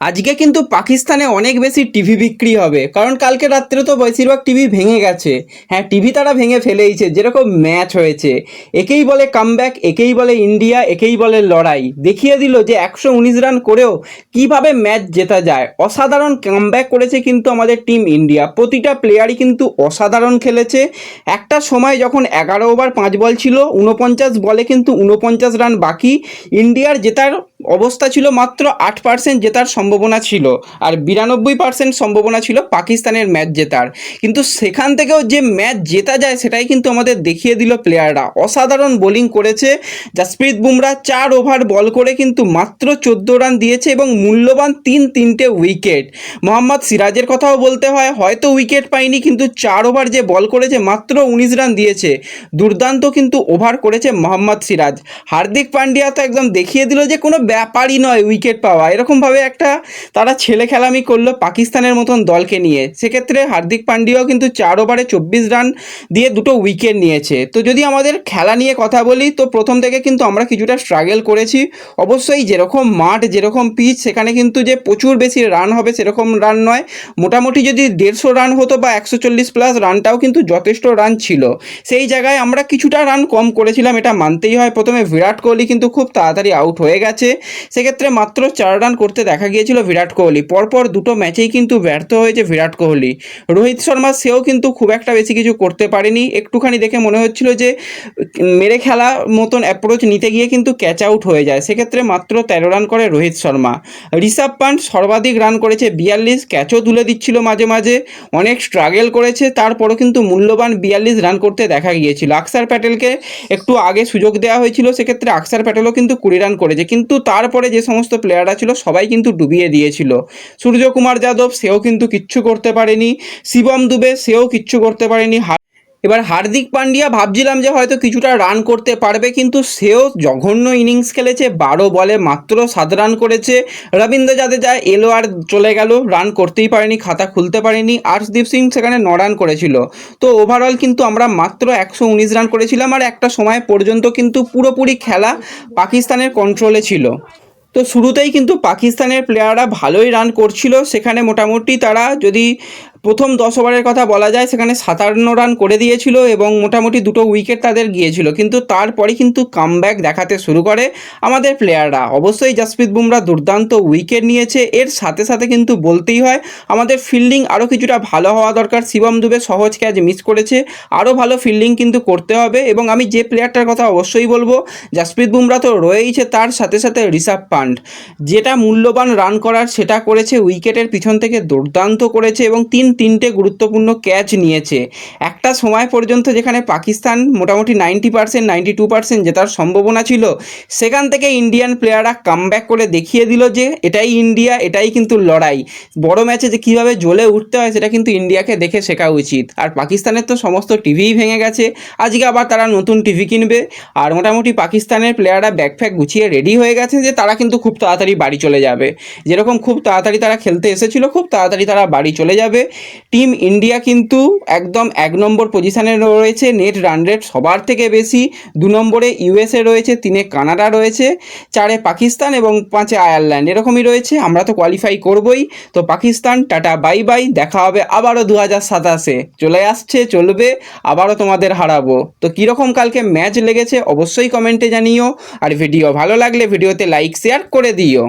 আজকে কিন্তু পাকিস্তানে অনেক বেশি টিভি বিক্রি হবে। কারণ কালকে রাত্রে তো বেশিরভাগ টিভি ভেঙে গেছে। হ্যাঁ টিভি তারা ভেঙে ফেলেইছে, যেরকম ম্যাচ হয়েছে। একেই বলে কামব্যাক, একেই বলে ইন্ডিয়া, একেই বলে লড়াই। দেখিয়ে দিল যে একশো উনিশ রান করেও কীভাবে ম্যাচ জেতা যায়। অসাধারণ কামব্যাক করেছে কিন্তু আমাদের টিম ইন্ডিয়া। প্রতিটা প্লেয়ারই কিন্তু অসাধারণ খেলেছে। একটা সময় যখন এগারো ওভার পাঁচ বল ছিল, উনপঞ্চাশ বলে কিন্তু উনপঞ্চাশ রান বাকি। ইন্ডিয়ার জেতার অবস্থা ছিল মাত্র আট পার্সেন্ট জেতার সম্ভাবনা ছিল আর বিরানব্বই পার্সেন্ট সম্ভাবনা ছিল পাকিস্তানের ম্যাচ জেতার। কিন্তু সেখান থেকেও যে ম্যাচ জেতা যায় সেটাই কিন্তু আমাদের দেখিয়ে দিল প্লেয়াররা অসাধারণ বোলিং করেছে। জাসপ্রীত বুমরা চার ওভার বল করে কিন্তু মাত্র চোদ্দ রান দিয়েছে এবং মূল্যবান তিন তিনটে উইকেট মোহাম্মদ সিরাজের কথাও বলতে হয়, হয়তো উইকেট পায়নি কিন্তু চার ওভার যে বল করেছে মাত্র উনিশ রান দিয়েছে। দুর্দান্ত কিন্তু ওভার করেছে মোহাম্মদ সিরাজ। হার্দিক পান্ডিয়া তো একদম দেখিয়ে দিল যে কোনো ব্যাপারই নয় উইকেট পাওয়া। এরকমভাবে একটা তারা ছেলে খেলামি করল পাকিস্তানের মতন দলকে নিয়ে। সেক্ষেত্রে হার্দিক পান্ডিয়াও কিন্তু চার ওভারে চব্বিশ রান দিয়ে দুটো উইকেট নিয়েছে। তো যদি আমাদের খেলা নিয়ে কথা বলি, তো প্রথম থেকে কিন্তু আমরা কিছুটা স্ট্রাগল করেছি। অবশ্যই যেরকম মাঠ, যেরকম পিচ সেখানে কিন্তু যে প্রচুর বেশি রান হবে সেরকম রান নয়। মোটামুটি যদি দেড়শো রান হতো বা একশো চল্লিশ প্লাস রানটাও কিন্তু যথেষ্ট রান ছিল। সেই জায়গায় আমরা কিছুটা রান কম করেছিলাম, এটা মানতেই হয়। প্রথমে বিরাট কোহলি কিন্তু খুব তাড়াতাড়ি আউট হয়ে গেছে। সেক্ষেত্রে মাত্র চার রান করতে দেখা গিয়েছিল বিরাট কোহলি। পরপর দুটো ম্যাচেই কিন্তু ব্যর্থ হয়েছে বিরাট কোহলি। রোহিত শর্মা সেও কিন্তু খুব একটা বেশি কিছু করতে পারেনি। একটুখানি দেখে মনে হচ্ছিল যে, মেরে খেলা মতন অ্যাপ্রোচ নিতে গিয়ে কিন্তু ক্যাচ আউট হয়ে যায়। সেক্ষেত্রে মাত্র তেরো রান করে রোহিত শর্মা। ঋষভ পান্ট সর্বাধিক রান করেছে বিয়াল্লিশ ক্যাচও তুলে দিচ্ছিল মাঝে মাঝে। অনেক স্ট্রাগেল করেছে, তারপরও কিন্তু মূল্যবান বিয়াল্লিশ রান করতে দেখা গিয়েছিল। আকসার প্যাটেলকে একটু আগে সুযোগ দেওয়া হয়েছিল, সেক্ষেত্রে আকসার প্যাটেলও কিন্তু কুড়ি রান করেছে। কিন্তু তারপরে যে সমস্ত প্লেয়াররা ছিল, সবাই কিন্তু ডুবিয়ে দিয়েছিল। সূর্যকুমার যাদব সেও কিন্তু কিচ্ছু করতে পারেনি। শিবম দুবে সেও কিচ্ছু করতে পারেনি। এবার হার্দিক পান্ডিয়া ভাবছিলাম যে হয়তো কিছুটা রান করতে পারবে, কিন্তু সেও জঘন্য ইনিংস খেলেছে, বারো বলে মাত্র সাত রান করেছে। রবীন্দ্র জাদেজা এলো আর চলে গেল রান করতেই পারেনি, খাতা খুলতে পারেনি। আর্শদীপ সিং সেখানে ন রান করেছিল। তো ওভারঅল কিন্তু আমরা মাত্র একশো উনিশ রান করেছিলাম, আর একটা সময় পর্যন্ত কিন্তু পুরোপুরি খেলা পাকিস্তানের কন্ট্রোলে ছিল। তো শুরুতেই কিন্তু পাকিস্তানের প্লেয়াররা ভালোই রান করছিল। সেখানে মোটামুটি তারা যদি প্রথম দশ ওভারের কথা বলা যায়, সেখানে সাতান্ন রান করে দিয়েছিল এবং মোটামুটি দুটো উইকেট তাদের গিয়েছিল। কিন্তু তারপরে কিন্তু কামব্যাক দেখাতে শুরু করে আমাদের প্লেয়াররা। অবশ্যই জাসপ্রীত বুমরা দুর্দান্ত উইকেট নিয়েছে। এর সাথে সাথে কিন্তু বলতেই হয়, আমাদের ফিল্ডিং আরও কিছুটা ভালো হওয়া দরকার। শিবম দুবে সহজ ক্যাচ মিস করেছে। আরও ভালো ফিল্ডিং কিন্তু করতে হবে এবং আমি যে প্লেয়ারটার কথা অবশ্যই বলব, জাসপ্রীত বুমরা তো রয়েইছে তার সাথে সাথে ঋষভ পান্ট। যেটা মূল্যবান রান করার সেটা করেছে, উইকেটের পিছন থেকে দুর্দান্ত করেছে এবং তিন তিনটে গুরুত্বপূর্ণ ক্যাচ নিয়েছে। একটা সময় পর্যন্ত যেখানে পাকিস্তান মোটামুটি ninety percent ninety two percent জেতার সম্ভাবনা ছিল, সেখান থেকে ইন্ডিয়ান প্লেয়াররা কামব্যাক করে দেখিয়ে দিল যে এটাই ইন্ডিয়া এটাই কিন্তু লড়াই। বড় ম্যাচে যে কীভাবে জ্বলে উঠতে হয় সেটা কিন্তু ইন্ডিয়াকে দেখে শেখা উচিত। আর পাকিস্তানের তো সমস্ত টিভিই ভেঙে গেছে, আজকে আবার তারা নতুন টিভি কিনবে। আর মোটামুটি পাকিস্তানের প্লেয়াররা ব্যাগ ফ্যাগ গুছিয়ে রেডি হয়ে গেছে যে তারা কিন্তু খুব তাড়াতাড়ি বাড়ি চলে যাবে। যেরকম খুব তাড়াতাড়ি তারা খেলতে এসেছিল, খুব তাড়াতাড়ি তারা বাড়ি চলে যাবে। টিম ইন্ডিয়া কিন্তু একদম এক নম্বর পজিশানে রয়েছে, নেট রান রেট সবার থেকে বেশি। দু নম্বরে ইউএসএ রয়েছে, তিনে কানাডা রয়েছে, চারে পাকিস্তান এবং পাঁচে আয়ারল্যান্ড। এরকমই রয়েছে, আমরা তো কোয়ালিফাই করবই। তো পাকিস্তান, টাটা বাই বাই দেখা হবে আবারও দু হাজার সাতাশে। চলে আসছে, চলবে, আবারও তোমাদের হারাবো। তো কীরকম কালকে ম্যাচ লেগেছে, অবশ্যই কমেন্টে জানিও। আর ভিডিও ভালো লাগলে ভিডিওতে লাইক শেয়ার করে দিও।